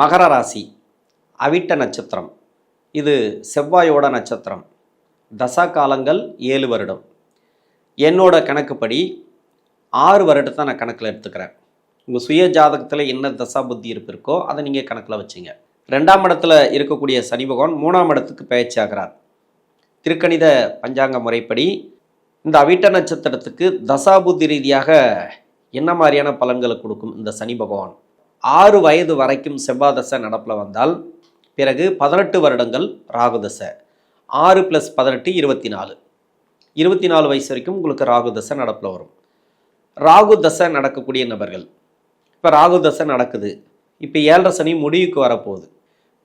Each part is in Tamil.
மகர ராசி அவிட்ட நட்சத்திரம். இது செவ்வாயோட நட்சத்திரம். தசா காலங்கள் ஏழு வருடம். என்னோட கணக்குப்படி ஆறு வருடத்தை நான் கணக்கில் எடுத்துக்கிறேன். உங்கள் சுய ஜாதகத்தில் என்ன தசா புத்தி இருப்பு இருக்கோ அதை நீங்கள் கணக்கில் வச்சுங்க. ரெண்டாம் இடத்துல இருக்கக்கூடிய சனி பகவான் மூணாம் இடத்துக்கு பயிற்சி ஆகிறார். திருக்கணித பஞ்சாங்க முறைப்படி இந்த அவிட்ட நட்சத்திரத்துக்கு தசாபுத்தி ரீதியாக என்ன மாதிரியான பலன்களை கொடுக்கும் இந்த சனி பகவான்? ஆறு வயது வரைக்கும் செவ்வாதசை நடப்பில் வந்தால் பிறகு பதினெட்டு வருடங்கள் ராகு தசை ஆறு ப்ளஸ் பதினெட்டு இருபத்தி நாலு இருபத்தி நாலு வயசு வரைக்கும் உங்களுக்கு ராகுதசை நடப்பில் வரும். ராகு தசை நடக்கக்கூடிய நபர்கள். இப்போ ராகு தசை நடக்குது. இப்போ ஏழரை சனி முடிவுக்கு வரப்போகுது.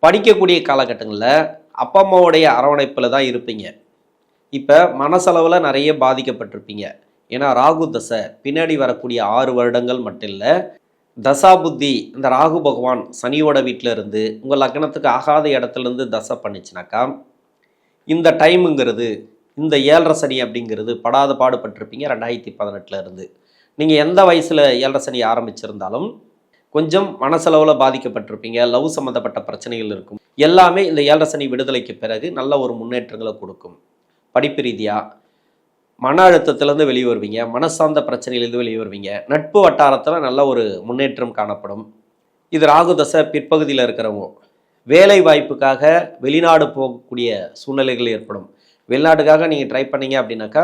படிக்கக்கூடிய காலகட்டங்களில் அப்பா அம்மாவுடைய அரவணைப்பில் தான் இருப்பீங்க. இப்போ மனசளவில் நிறைய பாதிக்கப்பட்டிருப்பீங்க. ஏன்னா ராகு தசை பின்னாடி வரக்கூடிய ஆறு வருடங்கள் மட்டும் இல்லை தசா புத்தி இந்த ராகு பகவான் சனியோட வீட்டில் இருந்து உங்கள் லக்னத்துக்கு ஆகாத இடத்துலேருந்து தசை பண்ணிச்சுனாக்கா இந்த டைமுங்கிறது இந்த ஏழரை சனி அப்படிங்கிறது படாத பாடுபட்டிருப்பீங்க ரெண்டாயிரத்தி பதினெட்டில் இருந்து. நீங்கள் எந்த வயசில் ஏழரை சனி ஆரம்பிச்சிருந்தாலும் கொஞ்சம் மனசளவில் பாதிக்கப்பட்டிருப்பீங்க லவ் சம்மந்தப்பட்ட பிரச்சனைகள் இருக்கும். எல்லாமே இந்த ஏழரை சனி விடுதலைக்கு பிறகு நல்ல ஒரு முன்னேற்றங்களை கொடுக்கும். படிப்பு ரீதியாக மன அழுத்தத்திலேருந்து வெளியே வருவீங்க மனசார்ந்த பிரச்சனையிலேருந்து வெளியே வருவீங்க நட்பு வட்டாரத்தில் நல்ல ஒரு முன்னேற்றம் காணப்படும். இது ராகு தசை பிற்பகுதியில் இருக்கிறவங்க. வேலை வாய்ப்புக்காக வெளிநாடு போகக்கூடிய சூழ்நிலைகள் ஏற்படும். வெளிநாட்டுக்காக நீங்கள் ட்ரை பண்ணீங்க அப்படின்னாக்கா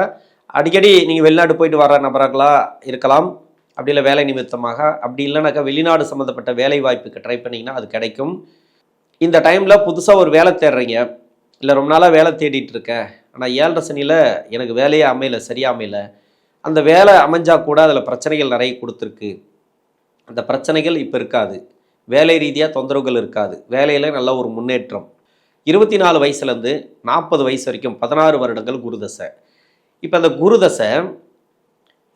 அடிக்கடி நீங்கள் வெளிநாடு போயிட்டு வர நபர்களாக இருக்கலாம். அப்படி இல்லை வேலை நிமித்தமாக. அப்படி இல்லைனாக்கா வெளிநாடு சம்மந்தப்பட்ட வேலை வாய்ப்புக்கு ட்ரை பண்ணிங்கன்னா அது கிடைக்கும். இந்த டைமில் புதுசாக ஒரு வேலை தேடுறீங்க. இல்லை ரொம்ப நாளாக வேலை தேடிட்டு இருக்கேன். ஆனால் ஏழரை சனியில் எனக்கு வேலையே அமையல சரியாக அமையல. அந்த வேலை அமைஞ்சால் கூட அதில் பிரச்சனைகள் நிறைய கொடுத்துருக்கு. அந்த பிரச்சனைகள் இப்போ இருக்காது. வேலை ரீதியாக தொந்தரவுகள் இருக்காது. வேலையில் நல்ல ஒரு முன்னேற்றம். இருபத்தி நாலு வயசுலேருந்து நாற்பது வயசு வரைக்கும் பதினாறு வருடங்கள் குருதசை. இப்போ அந்த குருதசை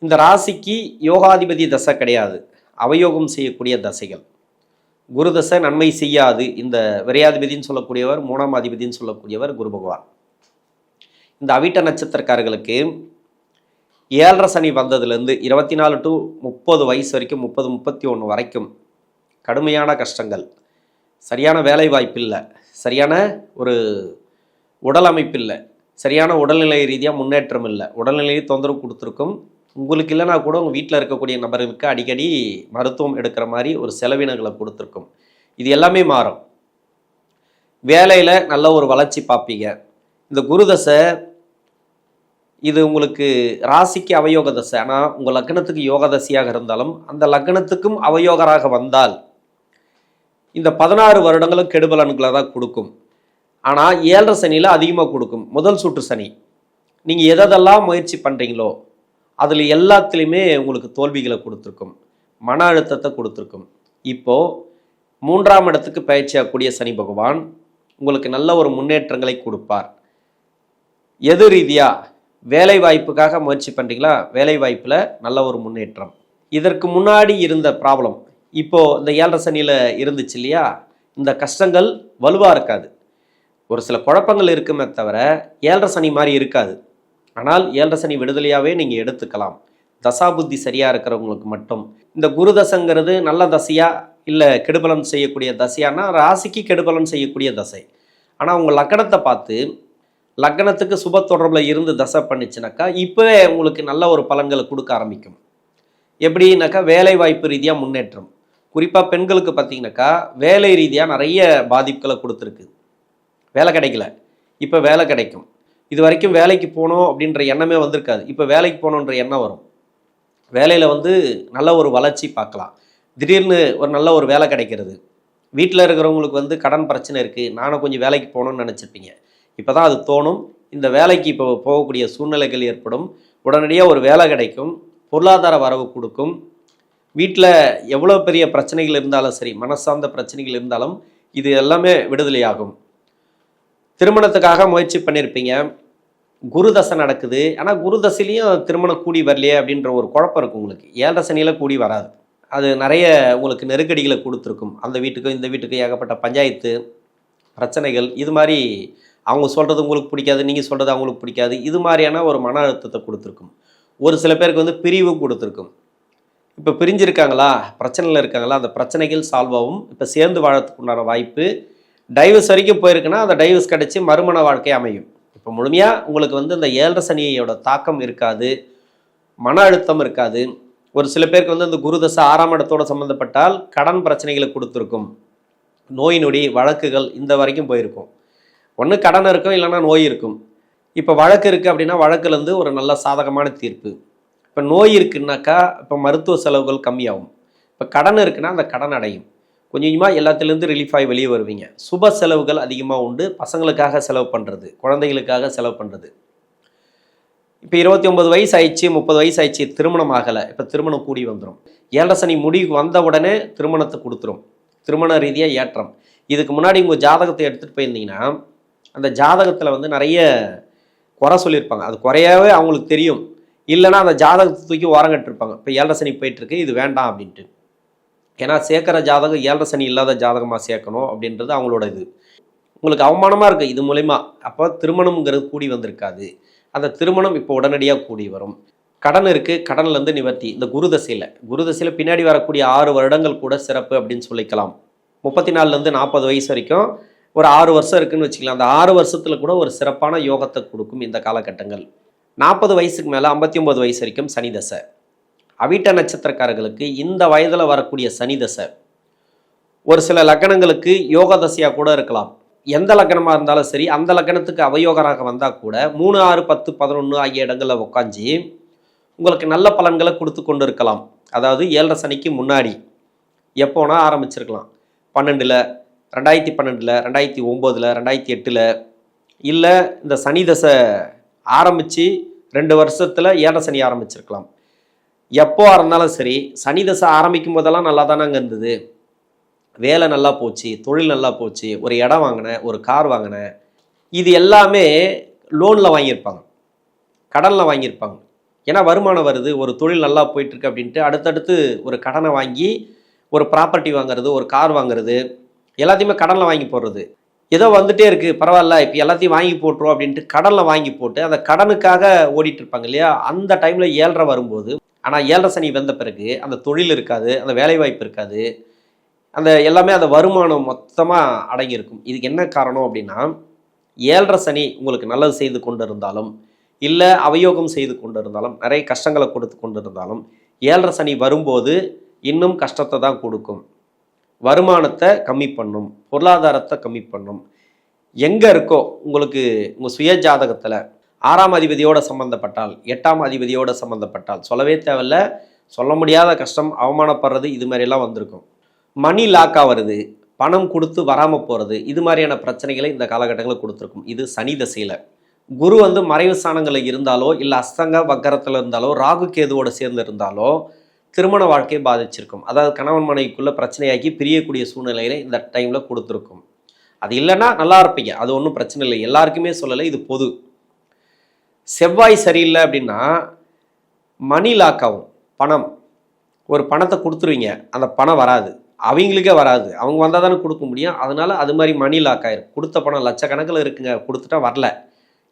இந்த ராசிக்கு யோகாதிபதி தசை கிடையாது. அவயோகம் செய்யக்கூடிய தசைகள். குருதசை நன்மை செய்யாது. இந்த விரையாதிபதின்னு சொல்லக்கூடியவர் மூணாம் அதிபதின்னு சொல்லக்கூடியவர் குரு பகவான். இந்த அவிட்ட நட்சத்திரக்காரர்களுக்கு ஏழரை சனி வந்ததுலேருந்து இருபத்தி நாலு டு முப்பது வயசு வரைக்கும் முப்பது முப்பத்தி ஒன்று வரைக்கும் கடுமையான கஷ்டங்கள். சரியான வேலை வாய்ப்பு இல்லை. சரியான ஒரு உடல் அமைப்பு இல்லை. சரியான உடல்நிலை ரீதியாக முன்னேற்றம் இல்லை. உடல்நிலையை தொந்தரவு கொடுத்துருக்கும். உங்களுக்கு இல்லைனா கூட உங்கள் வீட்டில் இருக்கக்கூடிய நபர்களுக்கு அடிக்கடி மருத்துவம் எடுக்கிற மாதிரி ஒரு செலவினங்களை கொடுத்துருக்கும். இது எல்லாமே மாறும். வேலையில் நல்ல ஒரு வளர்ச்சி பார்ப்பீங்க. இந்த குருதசை இது உங்களுக்கு ராசிக்கு அவயோக தசை. ஆனால் உங்கள் லக்னத்துக்கு யோக தசையாக இருந்தாலும் அந்த லக்னத்துக்கும் அவயோகராக வந்தால் இந்த பதினாறு வருடங்களும் கெடுபலன்களை தான் கொடுக்கும். ஆனால் ஏழரை சனியில் அதிகமாக கொடுக்கும். முதல் சுற்று சனி. நீங்கள் எதெல்லாம் முயற்சி பண்ணுறீங்களோ அதில் எல்லாத்துலேயுமே உங்களுக்கு தோல்விகளை கொடுத்துருக்கும். மன அழுத்தத்தை கொடுத்துருக்கும். இப்போது மூன்றாம் இடத்துக்கு பயிற்சியாகக்கூடிய சனி பகவான் உங்களுக்கு நல்ல ஒரு முன்னேற்றங்களை கொடுப்பார். எது ரீதியாக வேலை வாய்ப்புக்காக முயற்சி பண்ணுறீங்களா வேலை வாய்ப்பில் நல்ல ஒரு முன்னேற்றம். இதற்கு முன்னாடி இருந்த ப்ராப்ளம் இப்போது இந்த ஏழரை சனியில் இருந்துச்சு இல்லையா? இந்த கஷ்டங்கள் வலுவாக இருக்காது. ஒரு சில குழப்பங்கள் இருக்குமே தவிர ஏழரை சனி மாதிரி இருக்காது. ஆனால் ஏழரை சனி விடுதலையாகவே நீங்கள் எடுத்துக்கலாம். தசாபுத்தி சரியாக இருக்கிறவங்களுக்கு மட்டும். இந்த குரு தசைங்கிறது நல்ல தசையா இல்லை கெடுபலன் செய்யக்கூடிய தசையானா ராசிக்கு கெடுபலன் செய்யக்கூடிய தசை. ஆனால் உங்கள் லக்கணத்தை பார்த்து லக்னத்துக்கு சுப தொடர்பில் இருந்து தசை பண்ணிச்சுனாக்கா இப்போவே உங்களுக்கு நல்ல ஒரு பலன்களை கொடுக்க ஆரம்பிக்கும். எப்படின்னாக்கா வேலை வாய்ப்பு ரீதியாக முன்னேற்றம். குறிப்பாக பெண்களுக்கு பார்த்தீங்கன்னாக்கா வேலை ரீதியாக நிறைய பாதிப்புகளை கொடுத்துருக்கு. வேலை கிடைக்கல. இப்போ வேலை கிடைக்கும். இது வரைக்கும் வேலைக்கு போகணும் அப்படின்ற எண்ணமே வந்திருக்காது. இப்போ வேலைக்கு போகணுன்ற எண்ணம் வரும். வேலையில் வந்து நல்ல ஒரு வளர்ச்சி பார்க்கலாம். திடீர்னு ஒரு நல்ல ஒரு வேலை கிடைக்கிறது. வீட்டில் இருக்கிறவங்களுக்கு வந்து கடன் பிரச்சனை இருக்குது நானும் கொஞ்சம் வேலைக்கு போகணும்னு நினச்சிருப்பீங்க. இப்போ தான் அது தோணும். இந்த வேலைக்கு இப்போ போகக்கூடிய சூழ்நிலைகள் ஏற்படும். உடனடியாக ஒரு வேலை கிடைக்கும். பொருளாதார வரவு கொடுக்கும். வீட்டில் எவ்வளோ பெரிய பிரச்சனைகள் இருந்தாலும் சரி மனசார்ந்த பிரச்சனைகள் இருந்தாலும் இது எல்லாமே விடுதலையாகும். திருமணத்துக்காக முயற்சி பண்ணியிருப்பீங்க குருதசை நடக்குது. ஆனால் குருதசையிலையும் திருமணம் கூடி வரலையே அப்படின்ற ஒரு குழப்பம் இருக்கும் உங்களுக்கு. ஏழரை சனியில் கூடி வராது. அது நிறைய உங்களுக்கு நெருக்கடிகளை கொடுத்துருக்கும். அந்த வீட்டுக்கும் இந்த வீட்டுக்கும் ஏகப்பட்ட பஞ்சாயத்து பிரச்சனைகள் இது மாதிரி அவங்க சொல்கிறது உங்களுக்கு பிடிக்காது நீங்கள் சொல்கிறது அவங்களுக்கு பிடிக்காது. இது மாதிரியான ஒரு மன அழுத்தத்தை கொடுத்துருக்கும். ஒரு சில பேருக்கு வந்து பிரிவும் கொடுத்துருக்கும். இப்போ பிரிஞ்சிருக்காங்களா? பிரச்சனையில் இருக்காங்களா? அந்த பிரச்சனைகள் சால்வ் ஆகும் இப்போ சேர்ந்து வாழறதுக்கு உண்டான வாய்ப்பு. டைவர்ஸ் வரைக்கும் போயிருக்குன்னா அந்த டைவர்ஸ் கிடச்சி மறுமண வாழ்க்கை அமையும். இப்போ முழுமையாக உங்களுக்கு வந்து இந்த ஏழரை சனியோட தாக்கம் இருக்காது மன அழுத்தம் இருக்காது. ஒரு சில பேருக்கு வந்து இந்த குருதசை ஆறாம் இடத்தோடு சம்மந்தப்பட்டால் கடன் பிரச்சனைகளை கொடுத்துருக்கும். நோய் நொடி வழக்குகள் இந்த வரைக்கும் போயிருக்கும். ஒன்று கடன் இருக்கும் இல்லைன்னா நோய் இருக்கும். இப்போ வழக்கு இருக்குது அப்படின்னா வழக்குலேருந்து ஒரு நல்ல சாதகமான தீர்ப்பு. இப்போ நோய் இருக்குன்னாக்கா இப்போ மருத்துவ செலவுகள் கம்மியாகும். இப்போ கடன் இருக்குன்னா அந்த கடன் அடையும். கொஞ்சம் கொஞ்சமாக எல்லாத்துலேருந்து ரிலீஃப் ஆகி வெளியே வருவீங்க. சுப செலவுகள் அதிகமாக உண்டு. பசங்களுக்காக செலவு பண்ணுறது குழந்தைகளுக்காக செலவு பண்ணுறது இப்போ இருபத்தி ஒன்பது வயசு ஆயிடுச்சு முப்பது வயசு ஆயிடுச்சு திருமணம் ஆகலை. இப்போ திருமணம் கூடி வந்துடும் ஏழரை சனி முடிவுக்கு வந்த உடனே திருமணத்தை கொடுத்துரும். திருமண ரீதியாக ஏற்றம். இதுக்கு முன்னாடி உங்கள் ஜாதகத்தை எடுத்துகிட்டு போயிருந்தீங்கன்னா அந்த ஜாதகத்தில் வந்து நிறைய குறை சொல்லியிருப்பாங்க. அது குறையாவே அவங்களுக்கு தெரியும். இல்லைன்னா அந்த ஜாதகத்தை தூக்கி ஓரங்கட்டிருப்பாங்க. இப்போ ஏழரை சனி போயிட்டுருக்கு இது வேண்டாம் அப்படின்ட்டு. ஏன்னா சேர்க்குற ஜாதகம் ஏழரை சனி இல்லாத ஜாதகமாக சேர்க்கணும் அப்படின்றது அவங்களோட இது. உங்களுக்கு அவமானமாக இருக்குது இது மூலயமா. அப்போ திருமணம்ங்கிறது கூடி வந்திருக்காது. அந்த திருமணம் இப்போ உடனடியாக கூடி வரும். கடன் இருக்குது கடன்லேருந்து நிவர்த்தி. இந்த குருதசையில் குருதசையில் பின்னாடி வரக்கூடிய ஆறு வருடங்கள் கூட சிறப்பு அப்படின்னு சொல்லிக்கலாம். முப்பத்தி நாலுலேருந்து நாற்பது வயசு வரைக்கும் ஒரு ஆறு வருஷம் இருக்குன்னு வச்சுக்கலாம். அந்த ஆறு வருஷத்தில் கூட ஒரு சிறப்பான யோகத்தை கொடுக்கும் இந்த காலகட்டங்கள். நாற்பது வயசுக்கு மேலே ஐம்பத்தி ஒம்பது வயசு வரைக்கும் சனி தசை. அவிட்ட நட்சத்திரக்காரர்களுக்கு இந்த வயதில் வரக்கூடிய சனி தசை. ஒரு சில லக்கணங்களுக்கு யோக தசையாக கூட இருக்கலாம். எந்த லக்கணமாக இருந்தாலும் சரி அந்த லக்கணத்துக்கு அவயோகராக வந்தால் கூட மூணு ஆறு பத்து பதினொன்று ஆகிய இடங்களில் உட்காந்து உங்களுக்கு நல்ல பலன்களை கொடுத்து கொண்டு இருக்கலாம் அதாவது ஏழரை சனிக்கு முன்னாடி எப்போனா ஆரம்பிச்சிருக்கலாம். பன்னெண்டில் ரெண்டாயிரத்தி பன்னெண்டில் ரெண்டாயிரத்தி ஒம்போதில் ரெண்டாயிரத்தி எட்டில் இல்லை இந்த சனி தசை ஆரம்பித்து ரெண்டு வருஷத்தில் ஏழரை சனி ஆரம்பிச்சிருக்கலாம். எப்போ இருந்தாலும் சரி சனி தசை ஆரம்பிக்கும் போதெல்லாம் நல்லா தானே இருந்தது. வேலை நல்லா போச்சு தொழில் நல்லா போச்சு ஒரு இடம் வாங்கினேன் ஒரு கார் வாங்கினேன். இது எல்லாமே லோனில் வாங்கியிருப்பாங்க. கடனில் வாங்கியிருப்பாங்க. ஏன்னா வருமானம் வருது ஒரு தொழில் நல்லா போயிட்டுருக்கு அப்படின்ட்டு அடுத்தடுத்து ஒரு கடனை வாங்கி ஒரு ப்ராப்பர்ட்டி வாங்குறது ஒரு கார் வாங்குறது எல்லாத்தையுமே கடனில் வாங்கி போடுறது. ஏதோ வந்துட்டே இருக்குது பரவாயில்ல இப்போ எல்லாத்தையும் வாங்கி போட்டுரும் அப்படின்ட்டு கடனில் வாங்கி போட்டு அந்த கடனுக்காக ஓடிட்டு இருப்பாங்க இல்லையா? அந்த டைமில் ஏழ்ரை வரும்போது ஆனால் ஏழரை சனி வந்த பிறகு அந்த தொழில் இருக்காது அந்த வேலைவாய்ப்பு இருக்காது. அந்த எல்லாமே அந்த வருமானம் மொத்தமாக அடங்கியிருக்கும். இதுக்கு என்ன காரணம் அப்படின்னா ஏழரை சனி உங்களுக்கு நல்லது செய்து கொண்டு இருந்தாலும் இல்லை அவயோகம் செய்து கொண்டு இருந்தாலும் நிறைய கஷ்டங்களை கொடுத்து கொண்டு இருந்தாலும் ஏழரை சனி வரும்போது இன்னும் கஷ்டத்தை தான் கொடுக்கும். வருமானத்தை கம்மி பண்ணும் பொருளாதாரத்தை கம்மி பண்ணும். எங்கே இருக்கோ உங்களுக்கு உங்கள் சுய ஜாதகத்தில் ஆறாம் அதிபதியோட சம்மந்தப்பட்டால் எட்டாம் அதிபதியோட சம்மந்தப்பட்டால் சொல்லவே தேவையில்ல சொல்ல முடியாத கஷ்டம் அவமானப்படுறது இது மாதிரியெல்லாம் வந்திருக்கும். மணி லாக்காக வருது பணம் கொடுத்து வராமல் போகிறது இது மாதிரியான பிரச்சனைகளை இந்த காலகட்டங்களில் கொடுத்துருக்கும். இது சனி தசையில். குரு வந்து மறைவு ஸ்தானங்களில் இருந்தாலோ இல்லை அஸ்தங்க வக்கரத்தில் இருந்தாலோ ராகு கேதுவோடு சேர்ந்து இருந்தாலோ திருமண வாழ்க்கையை பாதிச்சிருக்கும். அதாவது கணவன் மனைவிக்குள்ளே பிரச்சனையாக்கி பிரியக்கூடிய சூழ்நிலையில இந்த டைமில் கொடுத்துருக்கும். அது இல்லைன்னா நல்லா இருப்பீங்க. அது ஒன்றும் பிரச்சனை இல்லை. எல்லாருக்குமே சொல்லலை இது பொது. செவ்வாய் சரியில்லை அப்படின்னா மணி லாக் ஆகும். பணம். ஒரு பணத்தை கொடுத்துருவீங்க. அந்த பணம் வராது. அவங்களுக்கே வராது. அவங்க வந்தால் தானே கொடுக்க முடியும். அதனால அது மாதிரி மணி லாக் ஆயிரும். கொடுத்த பணம் லட்சக்கணக்கில் இருக்குங்க. கொடுத்துட்டா வரல.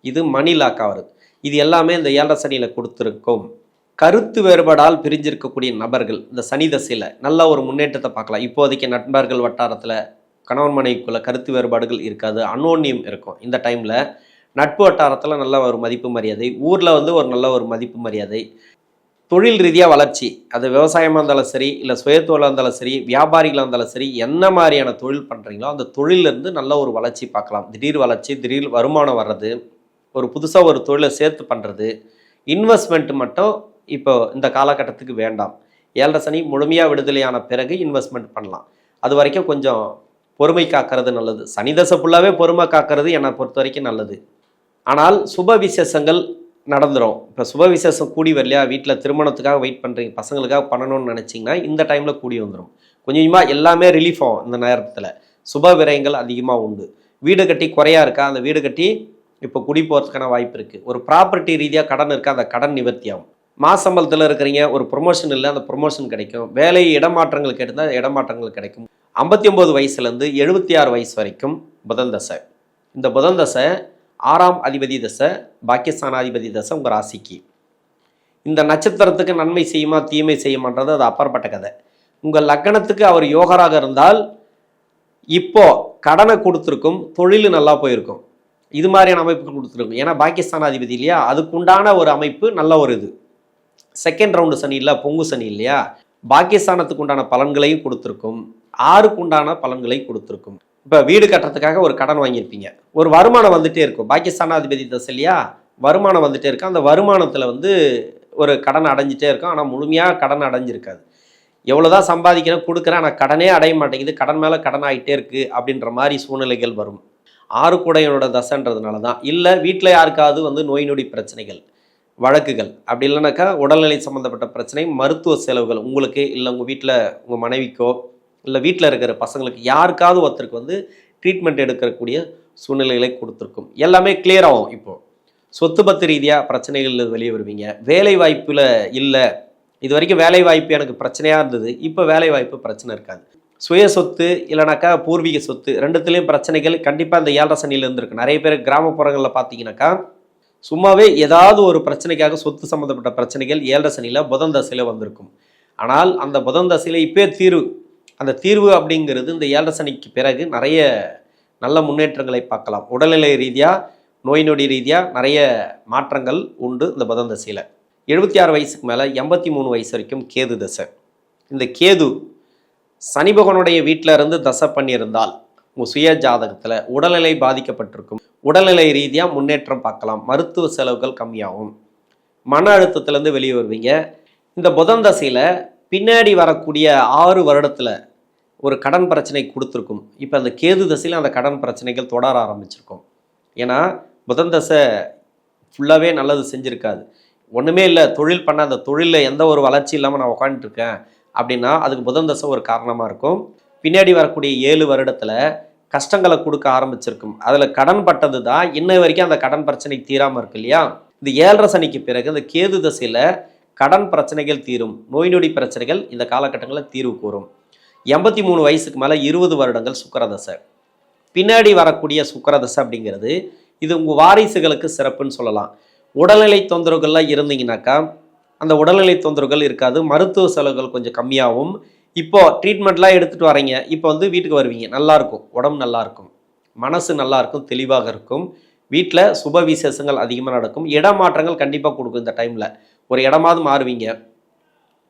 இது மணி லாக் ஆகுது இது எல்லாமே இந்த ஏழரை சனியில் கொடுத்துருக்கும். கருத்து வேறுபாடால் பிரிஞ்சிருக்கக்கூடிய நபர்கள் இந்த சனி தசையில் நல்ல ஒரு முன்னேற்றத்தை பார்க்கலாம். இப்போதைக்கு நண்பர்கள் வட்டாரத்தில் கணவன் மனைவிக்குள்ள கருத்து வேறுபாடுகள் இருக்காது அனோன்யம் இருக்கும். இந்த டைமில் நட்பு வட்டாரத்தில் நல்ல ஒரு மதிப்பு மரியாதை ஊரில் வந்து ஒரு நல்ல ஒரு மதிப்பு மரியாதை தொழில் ரீதியாக வளர்ச்சி அது விவசாயமாக இருந்தாலும் சரி இல்லை சுயத்தொழிலாக இருந்தாலும் சரி வியாபாரிகளாக இருந்தாலும் சரி என்ன மாதிரியான தொழில் பண்ணுறீங்களோ அந்த தொழிலிருந்து நல்ல ஒரு வளர்ச்சி பார்க்கலாம். திடீர் வளர்ச்சி திடீர் வருமானம் வர்றது ஒரு புதுசாக ஒரு தொழிலை சேர்த்து பண்ணுறது இன்வெஸ்ட்மெண்ட் மட்டும் இப்போ இந்த காலகட்டத்துக்கு வேண்டாம். ஏழரை சனி முழுமையாக விடுதலையான பிறகு இன்வெஸ்ட்மெண்ட் பண்ணலாம். அது வரைக்கும் கொஞ்சம் பொறுமை காக்கிறது நல்லது. சனி தசை ஃபுல்லாகவே பொறுமை காக்கிறது என்னை பொறுத்த வரைக்கும் நல்லது. ஆனால் சுப விசேஷங்கள் நடந்துடும் இப்போ சுப விசேஷம் கூடி வரலையா? வீட்டில் திருமணத்துக்காக வெயிட் பண்ணுறீங்க பசங்களுக்காக பண்ணணும்னு நினச்சிங்கன்னா இந்த டைமில் கூடி வந்துடும் கொஞ்சம் கொஞ்சமாக எல்லாமே ரிலீஃப் ஆகும் இந்த நேரத்தில். சுப விரயங்கள் அதிகமாக உண்டு. வீடு கட்டி குறையா இருக்கா? அந்த வீடு கட்டி இப்போ குடி போகிறதுக்கான வாய்ப்பு இருக்குது ஒரு ப்ராப்பர்ட்டி ரீதியாக கடன் இருக்கா? அந்த கடன் நிவர்த்தி ஆகும். மாசம்பளத்தில் இருக்கிறீங்க ஒரு ப்ரொமோஷன் இல்லை அந்த ப்ரொமோஷன் கிடைக்கும். வேலை இடமாற்றங்கள் கேட்டிருந்தால் இடமாற்றங்கள் கிடைக்கும். ஐம்பத்தி ஒம்பது வயசுலேருந்து எழுபத்தி ஆறு வயசு வரைக்கும் புதன் தசை. இந்த புதன் தசை ஆறாம் அதிபதி தசை பாக்கியஸ்தானாதிபதி தசை உங்கள் ராசிக்கு. இந்த நட்சத்திரத்துக்கு நன்மை செய்யுமா தீமை செய்யுமான்றது அது அப்பாற்பட்ட கதை. உங்கள் லக்கணத்துக்கு அவர் யோகராக இருந்தால் இப்போ கடனை கொடுத்துருக்கும் தொழில் நல்லா போயிருக்கும். இது மாதிரியான அமைப்பு கொடுத்துருக்கும். ஏன்னா பாகிஸ்தான் அதிபதி இல்லையா? அதுக்குண்டான ஒரு அமைப்பு நல்ல ஒரு இது. செகண்ட் ரவுண்டு சனி இல்லை பொங்கு சனி இல்லையா? பாகிஸ்தானத்துக்கு உண்டான பலன்களையும் கொடுத்துருக்கும். ஆறுக்கு உண்டான பலன்களையும் கொடுத்துருக்கும். இப்போ வீடு கட்டுறதுக்காக ஒரு கடன் வாங்கியிருப்பீங்க. ஒரு வருமானம் வந்துட்டே இருக்கும். பாகிஸ்தானாதிபதி தசை இல்லையா? வருமானம் வந்துட்டே இருக்கும். அந்த வருமானத்தில் வந்து ஒரு கடன் அடைஞ்சிட்டே இருக்கும். ஆனால் முழுமையாக கடன் அடைஞ்சிருக்காது. எவ்வளோதான் சம்பாதிக்கிறேன் கொடுக்குறேன். ஆனால் கடனே அடைய மாட்டேங்குது. கடன் மேலே கடன் ஆகிட்டே இருக்குது அப்படின்ற மாதிரி சூழ்நிலைகள் வரும். ஆறு கூடையனோட தசைன்றதுனால தான் இல்லை வீட்டில் யாருக்காவது வந்து நோய் நொடி பிரச்சனைகள். வழக்குகள். அப்படி இல்லைனாக்கா உடல்நிலை சம்மந்தப்பட்ட பிரச்சனை மருத்துவ செலவுகள் உங்களுக்கு இல்லை உங்கள் வீட்டில் உங்கள் மனைவிக்கோ இல்லை வீட்டில் இருக்கிற பசங்களுக்கு யாருக்காவது ஒருத்தருக்கு வந்து ட்ரீட்மெண்ட் எடுக்கக்கூடிய சூழ்நிலைகளை கொடுத்துருக்கும். எல்லாமே கிளியர் ஆகும் இப்போது சொத்து பத்து ரீதியாக பிரச்சனைகள் வெளியே வருவீங்க. வேலை வாய்ப்பில் இல்லை. இது வரைக்கும் வேலை வாய்ப்பு எனக்கு பிரச்சனையாக இருந்தது. இப்போ வேலை வாய்ப்பு பிரச்சனை இருக்காது. சுய சொத்து இல்லைனாக்கா பூர்வீக சொத்து ரெண்டுத்துலேயும் பிரச்சனைகள் கண்டிப்பாக இந்த ஏழரை சனியில் இருந்திருக்கு நிறைய பேர் கிராமப்புறங்களில் பார்த்தீங்கன்னாக்கா சும்மாவே ஏதாவது ஒரு பிரச்சனைக்காக சொத்து சம்மந்தப்பட்ட பிரச்சனைகள் ஏழரை சனியில் புதன் தசையில் வந்திருக்கும். ஆனால் அந்த புதன் தசையில் இப்போயே தீர்வு. அந்த தீர்வு அப்படிங்கிறது இந்த ஏழரை சனிக்கு பிறகு நிறைய நல்ல முன்னேற்றங்களை பார்க்கலாம். உடல்நிலை ரீதியாக நோய் நொடி ரீதியாக நிறைய மாற்றங்கள் உண்டு இந்த புதன் தசையில். எழுபத்தி ஆறு வயசுக்கு மேலே எண்பத்தி மூணு வயசு வரைக்கும் கேது தசை. இந்த கேது சனி பகவனுடைய வீட்டில் இருந்து தசை பண்ணியிருந்தால் சுய ஜாதகத்தில் உடல்நிலை பாதிக்கப்பட்டிருக்கும். உடல்நிலை ரீதியாக முன்னேற்றம் பார்க்கலாம். மருத்துவ செலவுகள் கம்மியாகும். மன அழுத்தத்திலேருந்து வெளியே வருவீங்க. இந்த புதன் தசையில் பின்னாடி வரக்கூடிய ஆறு வருடத்தில் ஒரு கடன் பிரச்சனை கொடுத்துருக்கும். இப்போ அந்த கேது தசையில் அந்த கடன் பிரச்சனைகள் தொடர ஆரம்பிச்சிருக்கும். ஏன்னா புதன் தசை ஃபுல்லாகவே நல்லது செஞ்சுருக்காது. ஒன்றுமே இல்லை. தொழில் பண்ண அந்த தொழிலில் எந்த ஒரு வளர்ச்சி இல்லாமல் நான் உட்காந்துட்ருக்கேன் அப்படின்னா அதுக்கு புதன் தசை ஒரு காரணமாக இருக்கும். பின்னாடி வரக்கூடிய ஏழு வருடத்தில் கஷ்டங்களை கொடுக்க ஆரம்பிச்சிருக்கும். அதில் கடன் பட்டது தான் இன்ன வரைக்கும் அந்த கடன் பிரச்சனை தீராமல் இருக்கு இல்லையா? இந்த ஏழரை சனிக்கு பிறகு இந்த கேது தசையில் கடன் பிரச்சனைகள் தீரும். நோய் நொடி பிரச்சனைகள் இந்த காலகட்டங்களில் தீர்வு கூறும். எண்பத்தி மூணு வயசுக்கு மேலே இருபது வருடங்கள் சுக்கரதசை. பின்னாடி வரக்கூடிய சுக்கரதசை அப்படிங்கிறது இது உங்கள் வாரிசுகளுக்கு சிறப்புன்னு சொல்லலாம். உடல்நிலை தொந்தரவுகள்லாம் இருந்தீங்கன்னாக்கா அந்த உடல்நிலை தொந்தரவுகள் இருக்காது. மருத்துவ செலவுகள் கொஞ்சம் கம்மியாகும். இப்போ ட்ரீட்மெண்ட்லாம் எடுத்துகிட்டு வரீங்க இப்போ வந்து வீட்டுக்கு வருவீங்க. நல்லா இருக்கும் உடம்பு நல்லா இருக்கும் மனசு நல்லா இருக்கும் தெளிவாக இருக்கும். வீட்டில் சுப விசேஷங்கள் அதிகமாக நடக்கும். இடமாற்றங்கள் கண்டிப்பாக கொடுக்கும் இந்த டைமில் ஒரு இடமாவது மாறுவீங்க.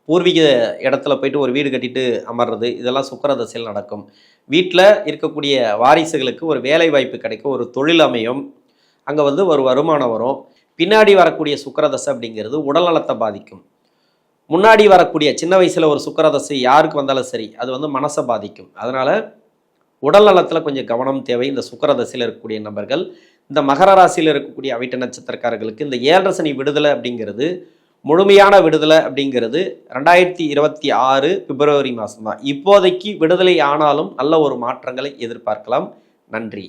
பூர்வீக இடத்துல போயிட்டு ஒரு வீடு கட்டிட்டு அமர்றது இதெல்லாம் சுக்கர தசையில் நடக்கும். வீட்டில் இருக்கக்கூடிய வாரிசுகளுக்கு ஒரு வேலை வாய்ப்பு கிடைக்கும். ஒரு தொழில் அமையும். அங்கே வந்து ஒரு வருமானம் வரும். பின்னாடி வரக்கூடிய சுக்கரதசை அப்படிங்கிறது உடல்நலத்தை பாதிக்கும். முன்னாடி வரக்கூடிய சின்ன வயசில் ஒரு சுக்கரதசை யாருக்கு வந்தாலும் சரி அது வந்து மனசை பாதிக்கும். அதனால் உடல் நலத்தில் கொஞ்சம் கவனம் தேவை. இந்த சுக்கரதசையில் இருக்கக்கூடிய நபர்கள் இந்த மகர ராசியில் இருக்கக்கூடிய அவிட்ட நட்சத்திரக்காரர்களுக்கு இந்த ஏழரை சனி விடுதலை அப்படிங்கிறது முழுமையான விடுதலை அப்படிங்கிறது ரெண்டாயிரத்தி இருபத்தி ஆறு பிப்ரவரி மாதம் தான் இப்போதைக்கு விடுதலை ஆனாலும் நல்ல ஒரு மாற்றங்களை எதிர்பார்க்கலாம். நன்றி.